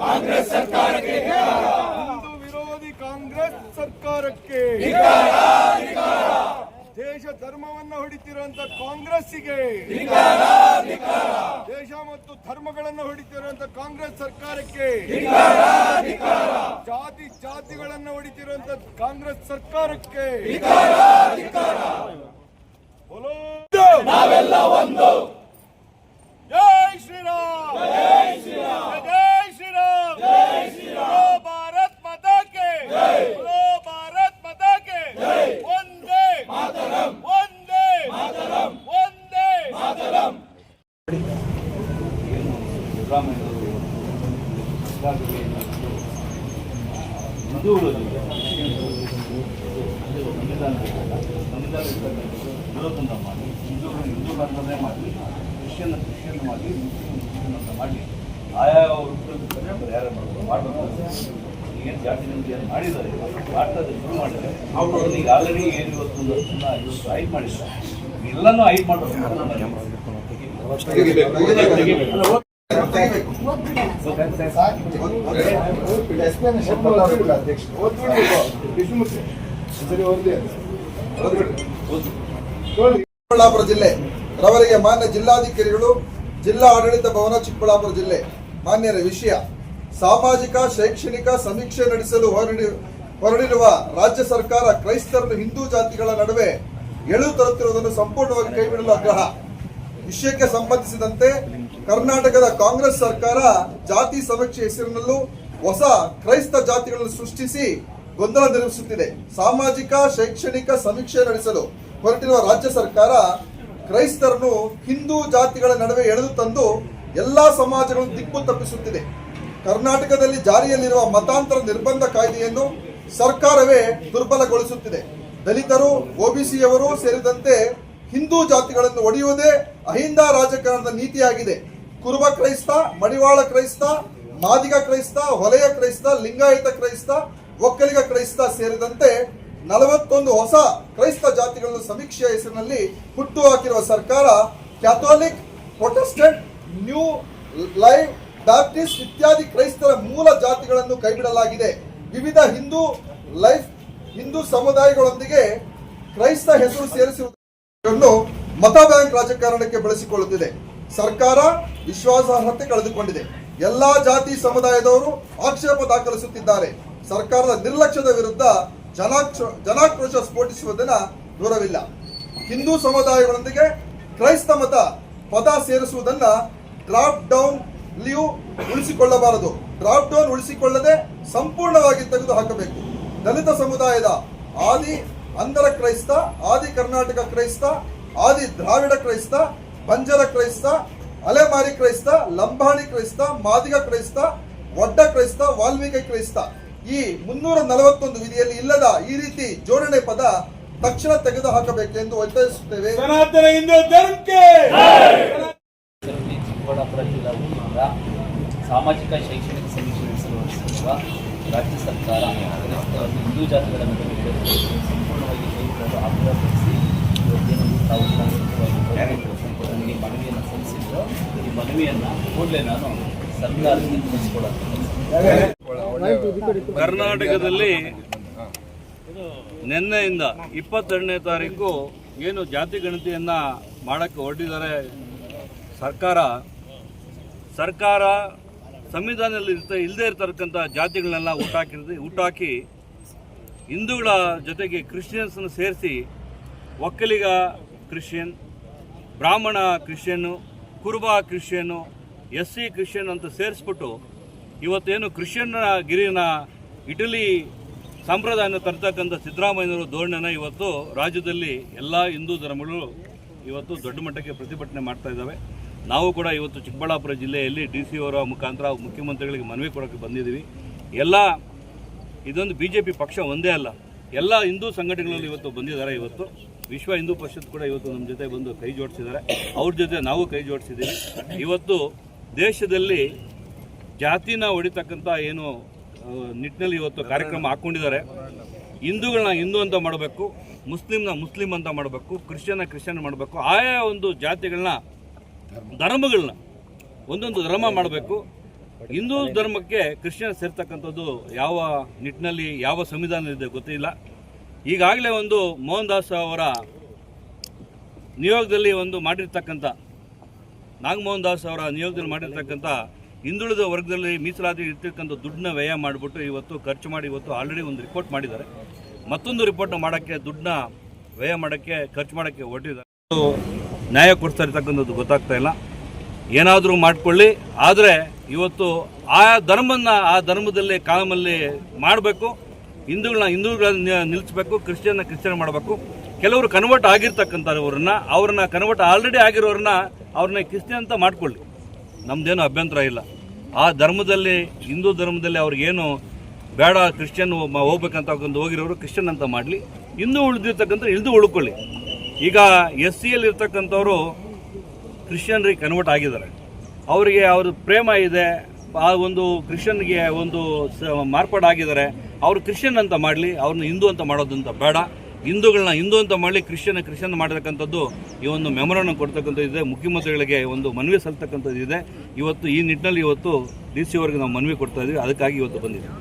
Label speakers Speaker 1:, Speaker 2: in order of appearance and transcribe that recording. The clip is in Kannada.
Speaker 1: ಕಾಂಗ್ರೆಸ್ ಸರ್ಕಾರಕ್ಕೆ ಹಿಂದೂ ವಿರೋಧಿ ಕಾಂಗ್ರೆಸ್ ಸರ್ಕಾರಕ್ಕೆ ಕಾಂಗ್ರೆಸ್ ಸರ್ಕಾರಕ್ಕೆ ಜಾತಿ ಜಾತಿಗಳನ್ನು ಹೊಡಿತಿರುವಂತ ಕಾಂಗ್ರೆಸ್ ಸರ್ಕಾರಕ್ಕೆ ನಾವೆಲ್ಲ ಒಂದು. ಜೈ ಶ್ರೀರಾಮ್. ಜೈ ಶ್ರೀರಾಮ್. ಜೈ ಶ್ರೀರಾಮ್ ಜೈ ಶ್ರೀರಾಮ್ ಭಾರತ್ ಮಾತಾ ಕೆ ಬೋಲೋ ಭಾರತ್ ಮಾತಾ ಕೆ ಒಂದೇ. ಮಾತರಂ ಒಂದೇ. ಮಾತರಂ. ಒಂದೇ ಮಾತರಂ
Speaker 2: ಸಿದ್ದರಾಮಯ್ಯವರು ಸಂವಿಧಾನ ಸಂವಿಧಾನ ವಿರೋಧನ ಮಾಡಿ ಹಿಂದೂ ಹಿಂದೂಗಳನ್ನೇ ಮಾಡಿ ಕ್ರಿಶ್ಚಿಯನ್ ಕ್ರಿಶ್ಚಿಯನ್ ಮಾಡಿ ಮುಸ್ಲಿಂ ಮುಸ್ಲಿಂ ಅಂತ ಮಾಡಿ ಆಯಾ ಪರಿಹಾರ ಮಾಡಬೇಕು ಏನು ಜಾತಿ ನಿಮ್ಗೆ ಮಾಡಿದ್ದಾರೆ ಶುರು ಮಾಡಿದ್ದಾರೆ ಅವರು ಈಗ ಆಲ್ರೆಡಿ ಏನು ಇವತ್ತು ಒಂದಷ್ಟನ್ನ ಇವತ್ತು ಹೈಟ್ ಮಾಡಿದ್ದಾರೆ. ಎಲ್ಲನೂ ಆಯ್ಕೆ ಮಾಡಬೇಕು.
Speaker 3: ಚಿಕ್ಕಬಳ್ಳಾಪುರ ಜಿಲ್ಲೆ. ರವರಿಗೆ ಮಾನ್ಯ ಜಿಲ್ಲಾಧಿಕಾರಿಗಳು, ಜಿಲ್ಲಾ ಆಡಳಿತ ಭವನ ಚಿಕ್ಕಬಳ್ಳಾಪುರ ಜಿಲ್ಲೆ. ಮಾನ್ಯರ ವಿಷಯ, ಸಾಮಾಜಿಕ, ಶೈಕ್ಷಣಿಕ ಸಮೀಕ್ಷೆ ನಡೆಸಲು ಹೊರಡಿ, ಹೊರಡಿರುವ ರಾಜ್ಯ ಸರ್ಕಾರ ಕ್ರೈಸ್ತರನ್ನು ಹಿಂದೂ ಜಾತಿಗಳ ನಡುವೆ ಎಳು ತರುತ್ತಿರುವುದನ್ನು ಸಂಪೂರ್ಣವಾಗಿ ಕೈಬಿಡಲು ಆಗ್ರಹ. ವಿಷಯಕ್ಕೆ ಸಂಬಂಧಿಸಿದಂತೆ ಕರ್ನಾಟಕದ ಕಾಂಗ್ರೆಸ್ ಸರ್ಕಾರ ಜಾತಿ ಸಮೀಕ್ಷೆ ಹೆಸರಿನಲ್ಲೂ ಹೊಸ ಕ್ರೈಸ್ತ ಜಾತಿಗಳನ್ನು ಸೃಷ್ಟಿಸಿ ಗೊಂದಲ ನಿರ್ಮಿಸುತ್ತಿದೆ. ಸಾಮಾಜಿಕ, ಶೈಕ್ಷಣಿಕ ಸಮೀಕ್ಷೆ ನಡೆಸಲು ಹೊರಟಿರುವ ರಾಜ್ಯ ಸರ್ಕಾರ ಕ್ರೈಸ್ತರನ್ನು ಹಿಂದೂ ಜಾತಿಗಳ ನಡುವೆ ಎಳೆದು ತಂದು ಎಲ್ಲಾ ಸಮಾಜಗಳನ್ನು ದಿಕ್ಕು ತಪ್ಪಿಸುತ್ತಿದೆ. ಕರ್ನಾಟಕದಲ್ಲಿ ಜಾರಿಯಲ್ಲಿರುವ ಮತಾಂತರ ನಿರ್ಬಂಧ ಕಾಯ್ದೆಯನ್ನು ಸರ್ಕಾರವೇ ದುರ್ಬಲಗೊಳಿಸುತ್ತಿದೆ. ದಲಿತರು ಒಬಿಸಿಯವರು ಸೇರಿದಂತೆ ಹಿಂದೂ ಜಾತಿಗಳನ್ನು ಒಡೆಯುವುದೇ ಅಹಿಂದ ರಾಜಕಾರಣದ ನೀತಿಯಾಗಿದೆ. ಕುರುಬ ಕ್ರೈಸ್ತ, ಮಡಿವಾಳ ಕ್ರೈಸ್ತ, ಮಾದಿಗ ಕ್ರೈಸ್ತ, ಹೊಲೆಯ ಕ್ರೈಸ್ತ, ಲಿಂಗಾಯತ ಕ್ರೈಸ್ತ, ಒಕ್ಕಲಿಗ ಕ್ರೈಸ್ತ ಸೇರಿದಂತೆ ನಲವತ್ತೊಂದು ಹೊಸ ಕ್ರೈಸ್ತ ಜಾತಿಗಳನ್ನು ಸಮೀಕ್ಷೆಯ ಹೆಸರಿನಲ್ಲಿ ಹುಟ್ಟು ಹಾಕಿರುವ ಸರ್ಕಾರ Catholic, Protestant, new live Baptist ಇತ್ಯಾದಿ ಕ್ರೈಸ್ತರ ಮೂಲ ಜಾತಿಗಳನ್ನು ಕೈಬಿಡಲಾಗಿದೆ. ವಿವಿಧ ಹಿಂದೂ ಲೈಫ್, ಹಿಂದೂ ಸಮುದಾಯಗಳೊಂದಿಗೆ ಕ್ರೈಸ್ತ ಹೆಸರು ಸೇರಿಸುವುದನ್ನು ಮತ ಬ್ಯಾಂಕ್ ರಾಜಕಾರಣಕ್ಕೆ ಬಳಸಿಕೊಳ್ಳುತ್ತಿದೆ. ಸರ್ಕಾರ ವಿಶ್ವಾಸಾರ್ಹತೆ ಕಳೆದುಕೊಂಡಿದೆ. ಎಲ್ಲಾ ಜಾತಿ ಸಮುದಾಯದವರು ಆಕ್ಷೇಪ ದಾಖಲಿಸುತ್ತಿದ್ದಾರೆ. ಸರ್ಕಾರದ ನಿರ್ಲಕ್ಷ್ಯದ ವಿರುದ್ಧ ಜನಾಕ್ಷ, ಜನಾಕ್ರೋಶ ಸ್ಫೋಟಿಸುವುದನ್ನ ದೂರವಿಲ್ಲ. ಹಿಂದೂ ಸಮುದಾಯಗಳೊಂದಿಗೆ ಕ್ರೈಸ್ತ ಮತ ಪದ ಸೇರಿಸುವುದನ್ನ ಡ್ರಾಪ್ ಡೌನ್ ಉಳಿಸಿಕೊಳ್ಳಬಾರದು. ಡ್ರಾಪ್ ಡೌನ್ ಉಳಿಸಿಕೊಳ್ಳದೆ ಸಂಪೂರ್ಣವಾಗಿ ತೆಗೆದು ಹಾಕಬೇಕು ದಲಿತ ಸಮುದಾಯದ ಆದಿ ಅಂಧರ ಕ್ರೈಸ್ತ ಆದಿ ಕರ್ನಾಟಕ ಕ್ರೈಸ್ತ ಆದಿ ದ್ರಾವಿಡ ಕ್ರೈಸ್ತ ಬಂಜರ ಕ್ರೈಸ್ತ ಅಲೆಮಾರಿ ಕ್ರೈಸ್ತ ಲಂಬಾಣಿ ಕ್ರೈಸ್ತ ಮಾದಿಗ ಕ್ರೈಸ್ತ ಒಡ್ಡ ಕ್ರೈಸ್ತ ವಾಲ್ಮೀಕಿ ಕ್ರೈಸ್ತ. ಈ ಮುನ್ನೂರ ನಲವತ್ತೊಂದು ವಿಧಿಯಲ್ಲಿ ಇಲ್ಲದ ಈ ರೀತಿ ಜೋಡಣೆ ಪದ ತಕ್ಷಣ ತೆಗೆದು ಹಾಕಬೇಕೆಂದು ಒತ್ತಾಯಿಸುತ್ತೇವೆ.
Speaker 1: ಸನಾತನ ಹಿಂದೂ ಧರ್ಮಕ್ಕೆ!
Speaker 2: ಚಿಕ್ಕಬಳ್ಳಾಪುರ ಜಿಲ್ಲಾ ವತಿಯಿಂದ ಸಾಮಾಜಿಕ ಶೈಕ್ಷಣಿಕ ಸಮೀಕ್ಷೆ ನಡೆಸಲು ರಾಜ್ಯ ಸರ್ಕಾರ ಹಿಂದೂ ಜಾತಿಗಳ ನಡುವೆ ಕೂಡಲೇ ನಾನು
Speaker 4: ಕರ್ನಾಟಕದಲ್ಲಿ ನಿನ್ನೆಯಿಂದ ಇಪ್ಪತ್ತೆರಡನೇ ತಾರೀಕು ಏನು ಜಾತಿ ಗಣತಿಯನ್ನು ಮಾಡೋಕ್ಕೆ ಹೊರಟಿದ್ದಾರೆ ಸರ್ಕಾರ ಸರ್ಕಾರ ಸಂವಿಧಾನದಲ್ಲಿ ಇರ್ತ ಇಲ್ಲದೆ ಇರ್ತಕ್ಕಂಥ ಜಾತಿಗಳನ್ನೆಲ್ಲ ಊಟಾಕಿ ಊಟಾಕಿ ಹಿಂದೂಗಳ ಜೊತೆಗೆ ಕ್ರಿಶ್ಚಿಯನ್ಸನ್ನು ಸೇರಿಸಿ Vokkaliga Christian, Brahmin Christian Kuruba Christian S C Christian ಅಂತ ಸೇರಿಸ್ಬಿಟ್ಟು ಇವತ್ತೇನು ಕ್ರಿಶ್ಚಿಯನ್ ಗಿರಿನ ಇಟಲಿ ಸಂಪ್ರದಾಯನ ತರ್ತಕ್ಕಂಥ ಸಿದ್ದರಾಮಯ್ಯನವರು ಧೋರಣೆನ ಇವತ್ತು ರಾಜ್ಯದಲ್ಲಿ ಎಲ್ಲ ಹಿಂದೂ ಧರ್ಮಗಳು ಇವತ್ತು ದೊಡ್ಡ ಮಟ್ಟಕ್ಕೆ ಪ್ರತಿಭಟನೆ ಮಾಡ್ತಾ ಇದ್ದಾವೆ. ನಾವು ಕೂಡ ಇವತ್ತು ಚಿಕ್ಕಬಳ್ಳಾಪುರ ಜಿಲ್ಲೆಯಲ್ಲಿ ಡಿ ಸಿ ಅವರ ಮುಖಾಂತರ ಮುಖ್ಯಮಂತ್ರಿಗಳಿಗೆ ಮನವಿ ಕೊಡೋಕ್ಕೆ ಬಂದಿದ್ದೀವಿ. ಎಲ್ಲ ಇದೊಂದು ಬಿ ಜೆ ಪಿ ಪಕ್ಷ ಒಂದೇ ಅಲ್ಲ, ಎಲ್ಲ ಹಿಂದೂ ಸಂಘಟನೆಗಳಲ್ಲಿ ಇವತ್ತು ಬಂದಿದ್ದಾರೆ ಇವತ್ತು. ವಿಶ್ವ ಹಿಂದೂ ಪರಿಷತ್ ಕೂಡ ಇವತ್ತು ನಮ್ಮ ಜೊತೆ ಬಂದು ಕೈ ಜೋಡಿಸಿದ್ದಾರೆ. ಅವ್ರ ಜೊತೆ ನಾವು ಕೈ ಜೋಡಿಸಿದ್ದೀವಿ. ಇವತ್ತು ದೇಶದಲ್ಲಿ ಜಾತಿನ ಹೊಡಿತಕ್ಕಂಥ ಏನು ನಿಟ್ಟಿನಲ್ಲಿ ಇವತ್ತು ಕಾರ್ಯಕ್ರಮ ಹಾಕ್ಕೊಂಡಿದ್ದಾರೆ. ಹಿಂದೂಗಳನ್ನ ಹಿಂದೂ ಅಂತ ಮಾಡಬೇಕು, ಮುಸ್ಲಿಮ್ನ ಮುಸ್ಲಿಂ ಅಂತ ಮಾಡಬೇಕು, ಕ್ರಿಶ್ಚಿಯನ್ನ ಕ್ರಿಶ್ಚಿಯನ್ ಮಾಡಬೇಕು, ಆಯಾ ಒಂದು ಜಾತಿಗಳನ್ನ, ಧರ್ಮಗಳನ್ನ, ಒಂದೊಂದು ಧರ್ಮ ಮಾಡಬೇಕು. ಹಿಂದೂ ಧರ್ಮಕ್ಕೆ ಕ್ರಿಶ್ಚಿಯನ್ ಸೇರ್ತಕ್ಕಂಥದ್ದು ಯಾವ ನಿಟ್ಟಿನಲ್ಲಿ, ಯಾವ ಸಂವಿಧಾನ ಇದೆ ಗೊತ್ತಿಲ್ಲ. ಈಗಾಗಲೇ ಒಂದು ಮೋಹನ್ ದಾಸ್ ಅವರ ನಿಯೋಗದಲ್ಲಿ ಒಂದು ಮಾಡಿರ್ತಕ್ಕಂಥ ನಾಗಮೋಹನ್ ದಾಸ್ ಅವರ ನಿಯೋಗದಲ್ಲಿ ಮಾಡಿರ್ತಕ್ಕಂಥ ಹಿಂದುಳಿದ ವರ್ಗದಲ್ಲಿ ಮೀಸಲಾತಿ ಇರ್ತಕ್ಕಂಥ ದುಡ್ಡನ್ನ ವ್ಯಯ ಮಾಡಿಬಿಟ್ಟು ಇವತ್ತು ಖರ್ಚು ಮಾಡಿ ಇವತ್ತು ಆಲ್ರೆಡಿ ಒಂದು ರಿಪೋರ್ಟ್ ಮಾಡಿದ್ದಾರೆ. ಮತ್ತೊಂದು ರಿಪೋರ್ಟ್ ಮಾಡೋಕ್ಕೆ ದುಡ್ಡನ್ನ ವ್ಯಯ ಮಾಡೋಕ್ಕೆ, ಖರ್ಚು ಮಾಡೋಕ್ಕೆ ಹೊರಟಿದ್ದಾರೆ. ನ್ಯಾಯ ಕೊಡ್ತಾ ಇರ್ತಕ್ಕಂಥದ್ದು ಗೊತ್ತಾಗ್ತಾ ಇಲ್ಲ. ಏನಾದರೂ ಮಾಡಿಕೊಳ್ಳಿ. ಆದರೆ ಇವತ್ತು ಆ ಧರ್ಮನ ಆ ಧರ್ಮದಲ್ಲಿ, ಕಾಲಮಲ್ಲಿ ಮಾಡಬೇಕು. ಹಿಂದೂಗಳನ್ನ ಹಿಂದೂಗಳನ್ನ ನಿಲ್ಲಿಸಬೇಕು ಕ್ರಿಶ್ಚಿಯನ್ನ ಕ್ರಿಶ್ಚಿಯನ್ ಮಾಡಬೇಕು. ಕೆಲವರು ಕನ್ವರ್ಟ್ ಆಗಿರ್ತಕ್ಕಂಥವ್ರನ್ನ, ಅವ್ರನ್ನ ಕನ್ವರ್ಟ್ ಆಲ್ರೆಡಿ ಆಗಿರೋರನ್ನ ಅವ್ರನ್ನ ಕ್ರಿಶ್ಚಿಯನ್ ಅಂತ ಮಾಡ್ಕೊಳ್ಳಿ. ನಮ್ದೇನು ಅಭ್ಯಂತರ ಇಲ್ಲ. ಆ ಧರ್ಮದಲ್ಲಿ, ಹಿಂದೂ ಧರ್ಮದಲ್ಲಿ ಅವ್ರಿಗೇನು ಬೇಡ ಕ್ರಿಶ್ಚಿಯನ್ ಹೋಗ್ಬೇಕಂತ ಹೋಗಿರೋರು ಕ್ರಿಶ್ಚಿಯನ್ ಅಂತ ಮಾಡಲಿ. ಇನ್ನೂ ಉಳಿದಿರ್ತಕ್ಕಂಥ ಇಳಿದು ಉಳ್ಕೊಳ್ಳಿ. ಈಗ ಎಸ್ ಸಿಯಲ್ಲಿ ಇರ್ತಕ್ಕಂಥವ್ರು ಕ್ರಿಶ್ಚಿಯನ್ರಿಗೆ ಕನ್ವರ್ಟ್ ಆಗಿದ್ದಾರೆ. ಅವರಿಗೆ ಅವ್ರ ಪ್ರೇಮ ಇದೆ. ಆ ಒಂದು ಕ್ರಿಶ್ಚಿಯನ್ಗೆ ಒಂದು ಮಾರ್ಪಾಡಾಗಿದ್ದಾರೆ. ಅವರು ಕ್ರಿಶ್ಚಿಯನ್ ಅಂತ ಮಾಡಲಿ. ಅವ್ರನ್ನ ಹಿಂದೂ ಅಂತ ಮಾಡೋದಂತ ಬೇಡ. ಹಿಂದೂಗಳನ್ನ, ಹಿಂದೂ ಅಂತ ಮಾಡಲಿ ಕ್ರಿಶ್ಚಿಯನ್ ಕ್ರಿಶ್ಚಿಯನ್ ಮಾಡತಕ್ಕಂಥದ್ದು ಈ ಒಂದು ಮೆಮೊರನ್ನು ಕೊಡ್ತಕ್ಕಂಥದ್ದು ಇದೆ. ಮುಖ್ಯಮಂತ್ರಿಗಳಿಗೆ ಒಂದು ಮನವಿ ಸಲ್ತಕ್ಕಂಥದ್ದು ಇದೆ. ಇವತ್ತು ಈ ನಿಟ್ಟಿನಲ್ಲಿ ಇವತ್ತು ಡಿ ಸಿ ಅವರಿಗೆ ನಾವು ಮನವಿ ಕೊಡ್ತಾ ಇದ್ದೀವಿ ಅದಕ್ಕಾಗಿ ಇವತ್ತು ಬಂದಿದ್ದೀವಿ.